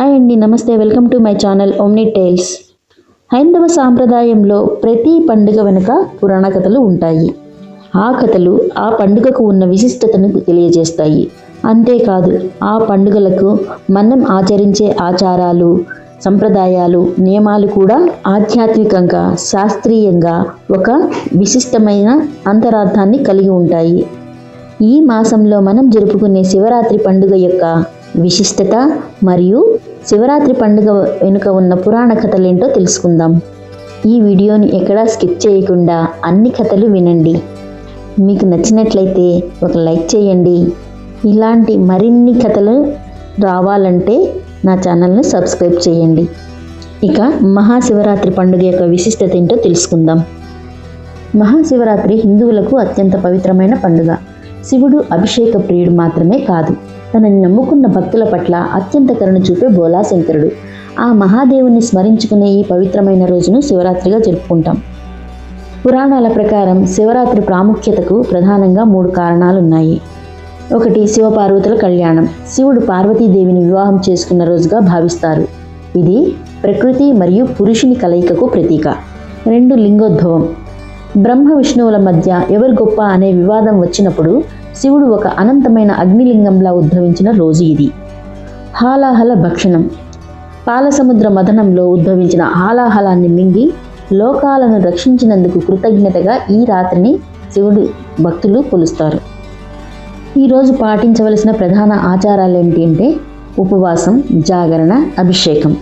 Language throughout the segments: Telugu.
హాయ్ అండి నమస్తే. Welcome to my channel Omni Tiles. హైందవ సాంప్రదాయంలో ప్రతి పండుగ వెనుక పురాణ కథలు ఉంటాయి. ఆ కథలు ఆ పండుగకు ఉన్న విశిష్టతను తెలియజేస్తాయి. అంతేకాదు ఆ పండుగలకు మనం ఆచరించే ఆచారాలు సంప్రదాయాలు నియమాలు కూడా ఆధ్యాత్మికంగా శాస్త్రీయంగా ఒక విశిష్టమైన అంతరార్థాన్ని కలిగి ఉంటాయి. ఈ మాసంలో మనం జరుపుకునే శివరాత్రి పండుగ యొక్క విశిష్టత మరియు శివరాత్రి పండుగ వెనుక ఉన్న పురాణ కథలేంటో తెలుసుకుందాం. ఈ వీడియోని ఎక్కడా స్కిప్ చేయకుండా అన్ని కథలు వినండి. మీకు నచ్చినట్లయితే ఒక లైక్ చేయండి. ఇలాంటి మరిన్ని కథలు రావాలంటే నా ఛానల్ను సబ్స్క్రైబ్ చేయండి. ఇక మహాశివరాత్రి పండుగ యొక్క విశిష్టత ఏంటో తెలుసుకుందాం. మహాశివరాత్రి హిందువులకు అత్యంత పవిత్రమైన పండుగ. శివుడు అభిషేక ప్రియుడు మాత్రమే కాదు. తనని నమ్ముకున్న భక్తుల పట్ల అత్యంత కరుణ చూపే బోలాశంకరుడు. ఆ మహాదేవుని స్మరించుకునే ఈ పవిత్రమైన రోజును శివరాత్రిగా జరుపుకుంటాం. పురాణాల ప్రకారం శివరాత్రి ప్రాముఖ్యతకు ప్రధానంగా మూడు కారణాలున్నాయి. ఒకటి శివపార్వతుల కళ్యాణం. శివుడు పార్వతీదేవిని వివాహం చేసుకున్న రోజుగా భావిస్తారు. ఇది ప్రకృతి మరియు పురుషుని కలయికకు ప్రతీక. రెండు లింగోద్భవం. బ్రహ్మ విష్ణువుల మధ్య ఎవరు గొప్ప అనే వివాదం వచ్చినప్పుడు శివుడు ఒక అనంతమైన అగ్నిలింగంలా ఉద్భవించిన రోజు ఇది. హాలాహల భక్షణం. పాలసముద్ర మథనంలో ఉద్భవించిన హాలాహలాన్ని మింగి లోకాలను రక్షించినందుకు కృతజ్ఞతగా ఈ రాత్రిని శివుడు భక్తులు కొలుస్తారు. ఈరోజు పాటించవలసిన ప్రధాన ఆచారాలు ఏంటి అంటే ఉపవాసం జాగరణ అభిషేకం.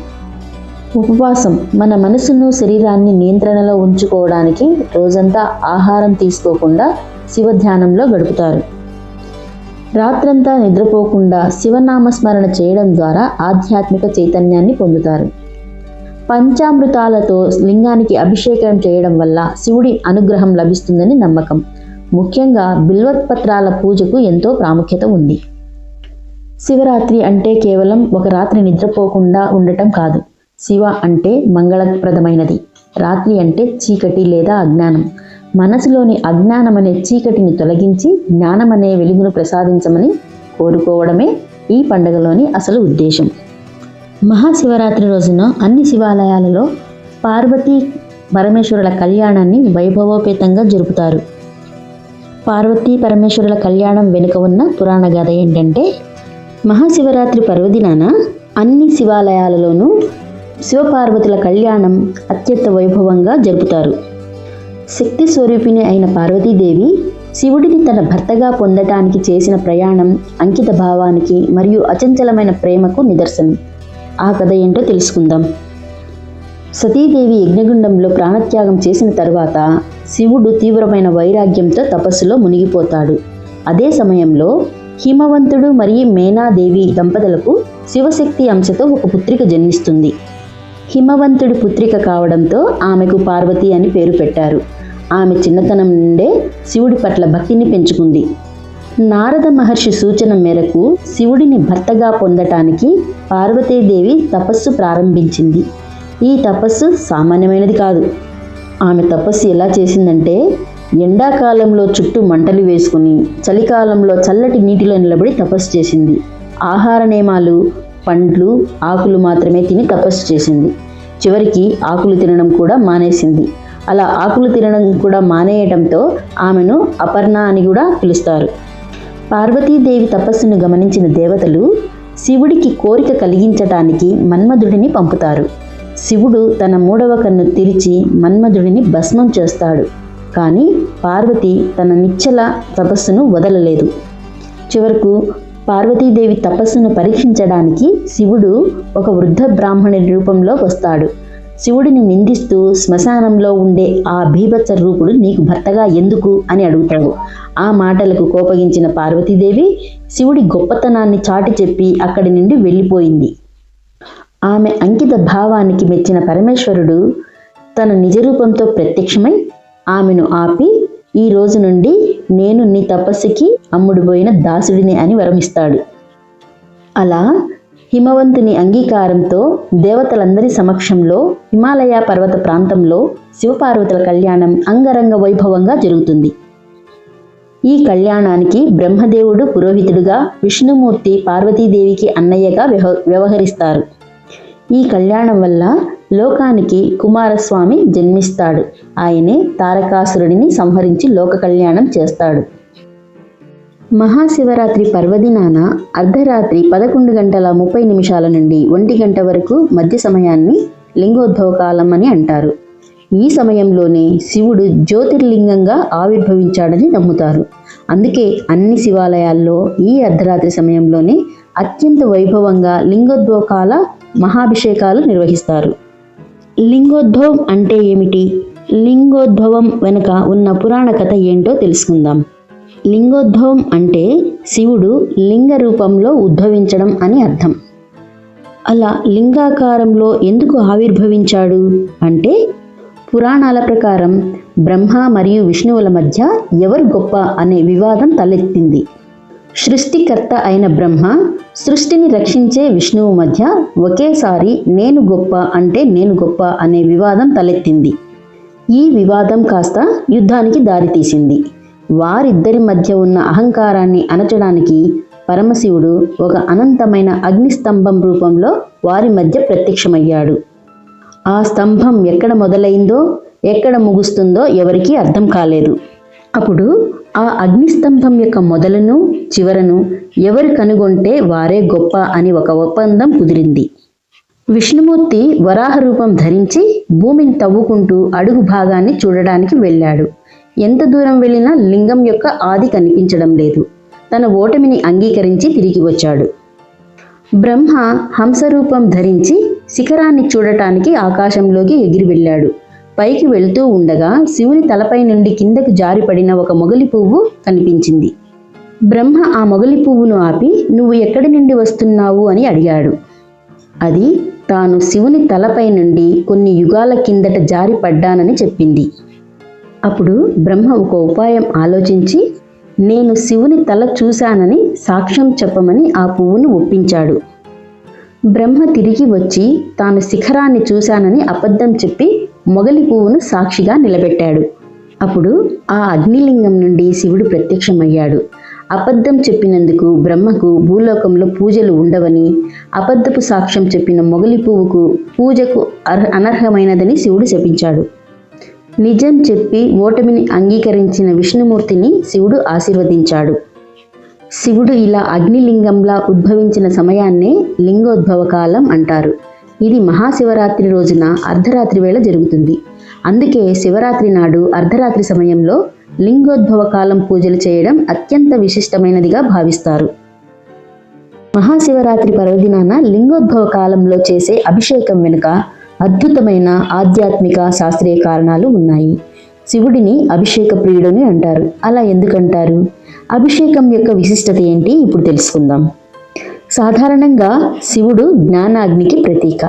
ఉపవాసం మన మనసును శరీరాన్ని నియంత్రణలో ఉంచుకోవడానికి రోజంతా ఆహారం తీసుకోకుండా శివ ధ్యానంలో గడుపుతారు. రాత్రంతా నిద్రపోకుండా శివనామస్మరణ చేయడం ద్వారా ఆధ్యాత్మిక చైతన్యాన్ని పొందుతారు. పంచామృతాలతో లింగానికి అభిషేకం చేయడం వల్ల శివుడి అనుగ్రహం లభిస్తుందని నమ్మకం. ముఖ్యంగా బిల్వత్పత్రాల పూజకు ఎంతో ప్రాముఖ్యత ఉంది. శివరాత్రి అంటే కేవలం ఒక రాత్రి నిద్రపోకుండా ఉండటం కాదు. శివ అంటే మంగళప్రదమైనది. రాత్రి అంటే చీకటి లేదా అజ్ఞానం. మనసులోని అజ్ఞానం అనే చీకటిని తొలగించి జ్ఞానం అనే వెలుగును ప్రసాదించమని కోరుకోవడమే ఈ పండుగలోని అసలు ఉద్దేశం. మహాశివరాత్రి రోజున అన్ని శివాలయాలలో పార్వతీ పరమేశ్వరుల కళ్యాణాన్ని వైభవోపేతంగా జరుపుతారు. పార్వతీ పరమేశ్వరుల కళ్యాణం వెనుక ఉన్న పురాణ గాథ ఏంటంటే మహాశివరాత్రి పర్వదినాన అన్ని శివాలయాలలోనూ శివపార్వతుల కళ్యాణం అత్యంత వైభవంగా జరుపుతారు. శక్తి స్వరూపిణి అయిన పార్వతీదేవి శివుడిని తన భర్తగా పొందటానికి చేసిన ప్రయాణం అంకిత భావానికి మరియు అచంచలమైన ప్రేమకు నిదర్శనం. ఆ కథ ఏంటో తెలుసుకుందాం. సతీదేవి యజ్ఞగుండంలో ప్రాణత్యాగం చేసిన తర్వాత శివుడు తీవ్రమైన వైరాగ్యంతో తపస్సులో మునిగిపోతాడు. అదే సమయంలో హిమవంతుడు మరియు మేనాదేవి దంపతులకు శివశక్తి అంశతో ఒక పుత్రిక జన్మిస్తుంది. హిమవంతుడి పుత్రిక కావడంతో ఆమెకు పార్వతి అని పేరు పెట్టారు. ఆమె చిన్నతనం నుండే శివుడి పట్ల భక్తిని పెంచుకుంది. నారద మహర్షి సూచన మేరకు శివుడిని భర్తగా పొందటానికి పార్వతీదేవి తపస్సు ప్రారంభించింది. ఈ తపస్సు సామాన్యమైనది కాదు. ఆమె తపస్సు ఎలా చేసిందంటే ఎండాకాలంలో చుట్టూ మంటలు వేసుకుని చలికాలంలో చల్లటి నీటిలో నిలబడి తపస్సు చేసింది. ఆహార నియమాలు పండ్లు ఆకులు మాత్రమే తిని తపస్సు చేసింది. చివరికి ఆకులు తినడం కూడా మానేసింది. అలా ఆకులు తినడం కూడా మానేయడంతో ఆమెను అపర్ణ అని కూడా పిలుస్తారు. పార్వతీదేవి తపస్సును గమనించిన దేవతలు శివుడికి కోరిక కలిగించటానికి మన్మధుడిని పంపుతారు. శివుడు తన మూడవ కన్ను తెరిచి మన్మధుడిని భస్మం చేస్తాడు. కానీ పార్వతి తన నిచ్చల తపస్సును వదలలేదు. చివరకు పార్వతీదేవి తపస్సును పరీక్షించడానికి శివుడు ఒక వృద్ధ బ్రాహ్మణి రూపంలో వస్తాడు. శివుడిని నిందిస్తూ శ్మశానంలో ఉండే ఆ భీభత్స రూపుడు నీకు భర్తగా ఎందుకు అని అడుగుతాడు. ఆ మాటలకు కోపగించిన పార్వతీదేవి శివుడి గొప్పతనాన్ని చాటి చెప్పి అక్కడి నుండి వెళ్ళిపోయింది. ఆమె అంకిత భావానికి మెచ్చిన పరమేశ్వరుడు తన నిజరూపంతో ప్రత్యక్షమై ఆమెను ఆపి ఈ రోజు నుండి నేను నీ తపస్సుకి అమ్ముడుపోయిన దాసుడిని అని వరమిస్తాడు. అలా హిమవంతుని అంగీకారంతో దేవతలందరి సమక్షంలో హిమాలయ పర్వత ప్రాంతంలో శివపార్వతుల కళ్యాణం అంగరంగ వైభవంగా జరుగుతుంది. ఈ కళ్యాణానికి బ్రహ్మదేవుడు పురోహితుడుగా విష్ణుమూర్తి పార్వతీదేవికి అన్నయ్యగా వ్యవహరిస్తారు. ఈ కళ్యాణం వల్ల లోకానికి కుమారస్వామి జన్మిస్తాడు. ఆయనే తారకాసురుడిని సంహరించి లోక కళ్యాణం చేస్తాడు. మహాశివరాత్రి పర్వదినాన అర్ధరాత్రి పదకొండు గంటల ముప్పై నిమిషాల నుండి ఒంటి గంట వరకు మధ్య సమయాన్ని లింగోద్భవ కాలం అని అంటారు. ఈ సమయంలోనే శివుడు జ్యోతిర్లింగంగా ఆవిర్భవించాడని నమ్ముతారు. అందుకే అన్ని శివాలయాల్లో ఈ అర్ధరాత్రి సమయంలోనే అత్యంత వైభవంగా లింగోద్భవకాల మహాభిషేకాలు నిర్వహిస్తారు. లింగోద్భవం అంటే ఏమిటి? లింగోద్భవం వెనుక ఉన్న పురాణ కథ ఏంటో తెలుసుకుందాం. లింగోద్భవం అంటే శివుడు లింగ రూపంలో ఉద్భవించడం అని అర్థం. అలా లింగాకారంలో ఎందుకు ఆవిర్భవించాడు? అంటే పురాణాల ప్రకారం బ్రహ్మ మరియు విష్ణువుల మధ్య ఎవరు గొప్ప అనే వివాదం తలెత్తింది. సృష్టికర్త అయిన బ్రహ్మ సృష్టిని రక్షించే విష్ణువు మధ్య ఒకేసారి నేను గొప్ప అంటే నేను గొప్ప అనే వివాదం తలెత్తింది. ఈ వివాదం కాస్త యుద్ధానికి దారితీసింది. వారిద్దరి మధ్య ఉన్న అహంకారాన్ని అణచడానికి పరమశివుడు ఒక అనంతమైన అగ్నిస్తంభం రూపంలో వారి మధ్య ప్రత్యక్షమయ్యాడు. ఆ స్తంభం ఎక్కడ మొదలైందో ఎక్కడ ముగుస్తుందో ఎవరికీ అర్థం కాలేదు. అప్పుడు ఆ అగ్నిస్తంభం యొక్క మొదలను చివరను ఎవరు కనుగొంటే వారే గొప్ప అని ఒక ఒప్పందం కుదిరింది. విష్ణుమూర్తి వరాహ రూపం ధరించి భూమిని తవ్వుకుంటూ అడుగు భాగాన్ని చూడడానికి వెళ్ళాడు. ఎంత దూరం వెళ్ళినా లింగం యొక్క ఆది కనిపించడం లేదు. తన ఓటమిని అంగీకరించి తిరిగి వచ్చాడు. బ్రహ్మ హంసరూపం ధరించి శిఖరాన్ని చూడటానికి ఆకాశంలోకి ఎగిరి వెళ్ళాడు. పైకి వెళ్తూ ఉండగా శివుని తలపై నుండి కిందకు జారిపడిన ఒక మొగలి పువ్వు కనిపించింది. బ్రహ్మ ఆ మొగలి పువ్వును ఆపి నువ్వు ఎక్కడి నుండి వస్తున్నావు? అని అడిగాడు. అది తాను శివుని తలపై నుండి కొన్ని యుగాల కిందట జారిపడ్డానని చెప్పింది. అప్పుడు బ్రహ్మ ఒక ఉపాయం ఆలోచించి నేను శివుని తల చూశానని సాక్ష్యం చెప్పమని ఆ పువ్వును ఒప్పించాడు. బ్రహ్మ తిరిగి వచ్చి తాను శిఖరాన్ని చూశానని అబద్ధం చెప్పి మొగలి పువ్వును సాక్షిగా నిలబెట్టాడు. అప్పుడు ఆ అగ్నిలింగం నుండి శివుడు ప్రత్యక్షమయ్యాడు. అబద్ధం చెప్పినందుకు బ్రహ్మకు భూలోకంలో పూజలు ఉండవని అబద్ధపు సాక్ష్యం చెప్పిన మొగలి పువ్వుకు పూజకు అర్హ అనర్హమైనదని శివుడు శపించాడు. నిజం చెప్పి ఓటమిని అంగీకరించిన విష్ణుమూర్తిని శివుడు ఆశీర్వదించాడు. శివుడు ఇలా అగ్నిలింగంలా ఉద్భవించిన సమయాన్నే లింగోద్భవ కాలం అంటారు. ఇది మహాశివరాత్రి రోజున అర్ధరాత్రి వేళ జరుగుతుంది. అందుకే శివరాత్రి నాడు అర్ధరాత్రి సమయంలో లింగోద్భవ కాలం పూజలు చేయడం అత్యంత విశిష్టమైనదిగా భావిస్తారు. మహాశివరాత్రి పర్వదినాన లింగోద్భవ కాలంలో చేసే అభిషేకం వెనుక అద్భుతమైన ఆధ్యాత్మిక శాస్త్రీయ కారణాలు ఉన్నాయి. శివుడిని అభిషేక ప్రియుడని అంటారు. అలా ఎందుకంటారు? అభిషేకం యొక్క విశిష్టత ఏంటి? ఇప్పుడు తెలుసుకుందాం. సాధారణంగా శివుడు జ్ఞానాగ్నికి ప్రతీక.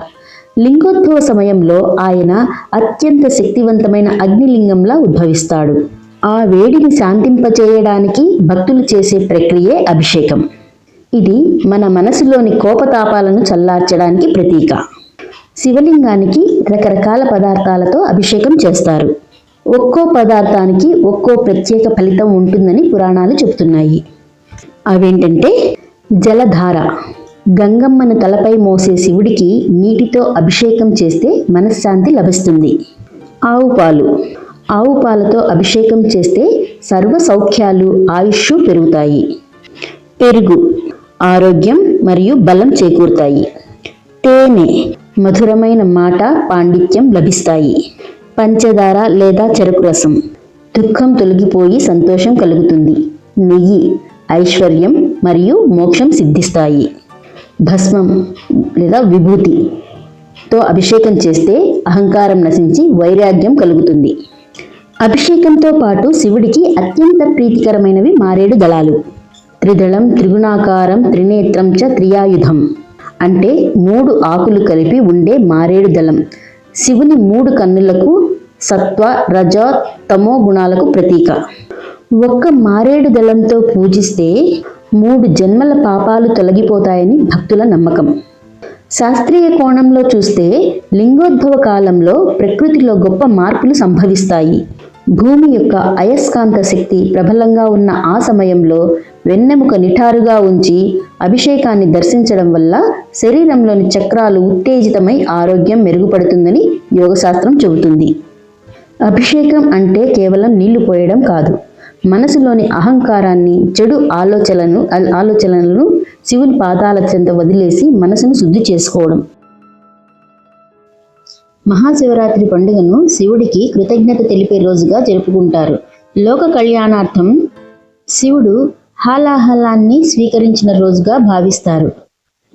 లింగోద్భవ సమయంలో ఆయన అత్యంత శక్తివంతమైన అగ్నిలింగంలా ఉద్భవిస్తాడు. ఆ వేడిని శాంతింపచేయడానికి భక్తులు చేసే ప్రక్రియే అభిషేకం. ఇది మన మనసులోని కోపతాపాలను చల్లార్చడానికి ప్రతీక. శివలింగానికి రకరకాల పదార్థాలతో అభిషేకం చేస్తారు. ఒక్కో పదార్థానికి ఒక్కో ప్రత్యేక ఫలితం ఉంటుందని పురాణాలు చెబుతున్నాయి. అవేంటంటే జలధార. గంగమ్మను తలపై మోసే శివుడికి నీటితో అభిషేకం చేస్తే మనశ్శాంతి లభిస్తుంది. ఆవు పాలు. ఆవు పాలతో అభిషేకం చేస్తే సర్వ సౌఖ్యాలు ఆయుష్ పెరుగుతాయి. పెరుగు. ఆరోగ్యం మరియు బలం చేకూరుతాయి. తేనె. మధురమైన మాట పాండిత్యం లభిస్తాయి. పంచదార లేదా చెరుకు రసం. దుఃఖం తొలగిపోయి సంతోషం కలుగుతుంది. నెయ్యి ఐశ్వర్యం మరియు మోక్షం సిద్ధిస్తాయి. భస్మం లేదా విభూతితో అభిషేకం చేస్తే అహంకారం నశించి వైరాగ్యం కలుగుతుంది. అభిషేకంతో పాటు శివుడికి అత్యంత ప్రీతికరమైనవి మారేడు దళాలు. త్రిదళం త్రిగుణాకారం త్రినేత్రం చ త్రియాయుధం. అంటే మూడు ఆకులు కలిపి ఉండే మారేడు దళం. శివుని మూడు కన్నులకు సత్వ రజ తమో గుణాలకు ప్రతీక. ఒక్క మారేడు దళంతో పూజిస్తే మూడు జన్మల పాపాలు తొలగిపోతాయని భక్తుల నమ్మకం. శాస్త్రీయ కోణంలో చూస్తే లింగోద్భవ కాలంలో ప్రకృతిలో గొప్ప మార్పులు సంభవిస్తాయి. భూమి యొక్క అయస్కాంత శక్తి ప్రబలంగా ఉన్న ఆ సమయంలో వెన్నెముక నిఠారుగా ఉంచి అభిషేకాన్ని దర్శించడం వల్ల శరీరంలోని చక్రాలు ఉత్తేజితమై ఆరోగ్యం మెరుగుపడుతుందని యోగశాస్త్రం చెబుతుంది. అభిషేకం అంటే కేవలం నీళ్ళు పోయడం కాదు. మనసులోని అహంకారాన్ని చెడు ఆలోచనలను ఆలోచనలను శివుని పాదాల చెంత వదిలేసి మనసును శుద్ధి చేసుకోవడం. మహాశివరాత్రి పండుగను శివుడికి కృతజ్ఞత తెలిపే రోజుగా జరుపుకుంటారు. లోక కళ్యాణార్థం శివుడు హాలాహలాన్ని స్వీకరించిన రోజుగా భావిస్తారు.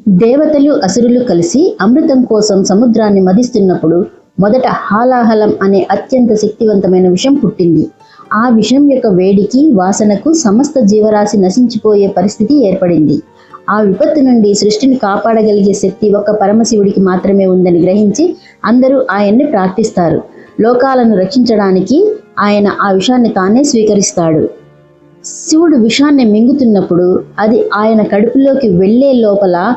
దేవతలు అసురులు కలిసి అమృతం కోసం సముద్రాన్ని మదిస్తున్నప్పుడు మొదట హాలాహలం అనే అత్యంత శక్తివంతమైన విషం పుట్టింది. ఆ విషం యొక్క వేడికి వాసనకు సమస్త జీవరాశి నశించిపోయే పరిస్థితి ఏర్పడింది. ఆ విపత్తు నుండి సృష్టిని కాపాడగలిగే శక్తి ఒక్క పరమశివుడికి మాత్రమే ఉందని గ్రహించి అందరూ ఆయన్ని ప్రార్థిస్తారు. లోకాలను రక్షించడానికి ఆయన ఆ విషాన్ని తానే స్వీకరిస్తాడు. శివుడు విషాన్ని మింగుతున్నప్పుడు అది ఆయన కడుపులోకి వెళ్ళే లోపల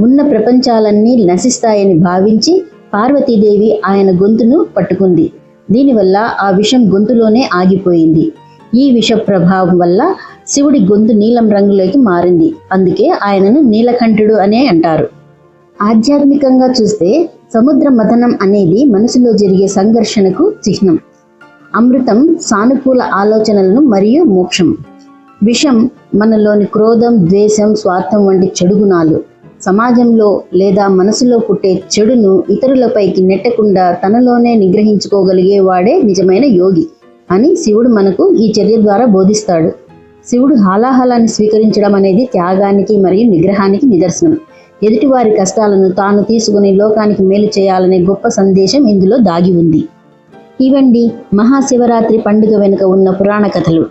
ఉన్న ప్రపంచాలన్నీ నశిస్తాయని భావించి పార్వతీదేవి ఆయన గొంతును పట్టుకుంది. దీనివల్ల ఆ విషం గొంతులోనే ఆగిపోయింది. ఈ విష ప్రభావం వల్ల శివుడి గొంతు నీలం రంగులోకి మారింది. అందుకే ఆయనను నీలకంఠుడు అనే అంటారు. ఆధ్యాత్మికంగా చూస్తే సముద్ర మథనం అనేది మనసులో జరిగే సంఘర్షణకు చిహ్నం. అమృతం సానుకూల ఆలోచనలను మరియు మోక్షం. విషం మనలోని క్రోధం ద్వేషం స్వార్థం వంటి చెడు గుణాలు. సమాజంలో లేదా మనసులో పుట్టే చెడును ఇతరులపైకి నెట్టకుండా తనలోనే నిగ్రహించుకోగలిగే వాడే నిజమైన యోగి. అని శివుడు మనకు ఈ చర్య ద్వారా బోధిస్తాడు. శివుడు హాలాహలాన్ని స్వీకరించడం అనేది త్యాగానికి మరియు నిగ్రహానికి నిదర్శనం. ఎదుటివారి కష్టాలను తాను తీసుకుని లోకానికి మేలు చేయాలనే గొప్ప సందేశం ఇందులో దాగి ఉంది. ఇవండి మహాశివరాత్రి పండుగ వెనుక ఉన్న పురాణ కథలు.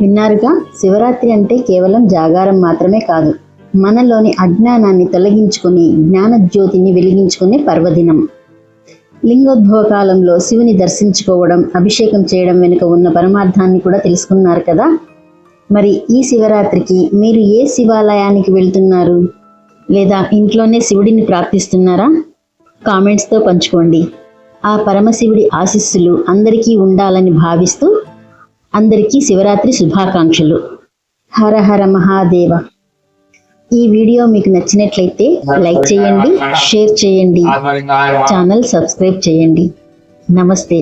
విన్నారుగా? శివరాత్రి అంటే కేవలం జాగారం మాత్రమే కాదు. మనలోని అజ్ఞానాన్ని తొలగించుకుని జ్ఞానజ్యోతిని వెలిగించుకునే పర్వదినం. లింగోద్భవ కాలంలో శివుని దర్శించుకోవడం అభిషేకం చేయడం వెనుక ఉన్న పరమార్థాన్ని కూడా తెలుసుకున్నారు కదా? మరి ఈ శివరాత్రికి మీరు ఏ శివాలయానికి వెళ్తున్నారు? లేదా ఇంట్లోనే శివుడిని ప్రార్థిస్తున్నారా? కామెంట్స్తో పంచుకోండి. ఆ పరమశివుడి ఆశీస్సులు అందరికీ ఉండాలని భావిస్తూ అందరికీ శివరాత్రి శుభాకాంక్షలు. హర హర మహాదేవ. ఈ వీడియో మీకు నచ్చినట్లయితే లైక్ చేయండి షేర్ చేయండి ఛానల్ సబ్స్క్రైబ్ చేయండి. నమస్తే.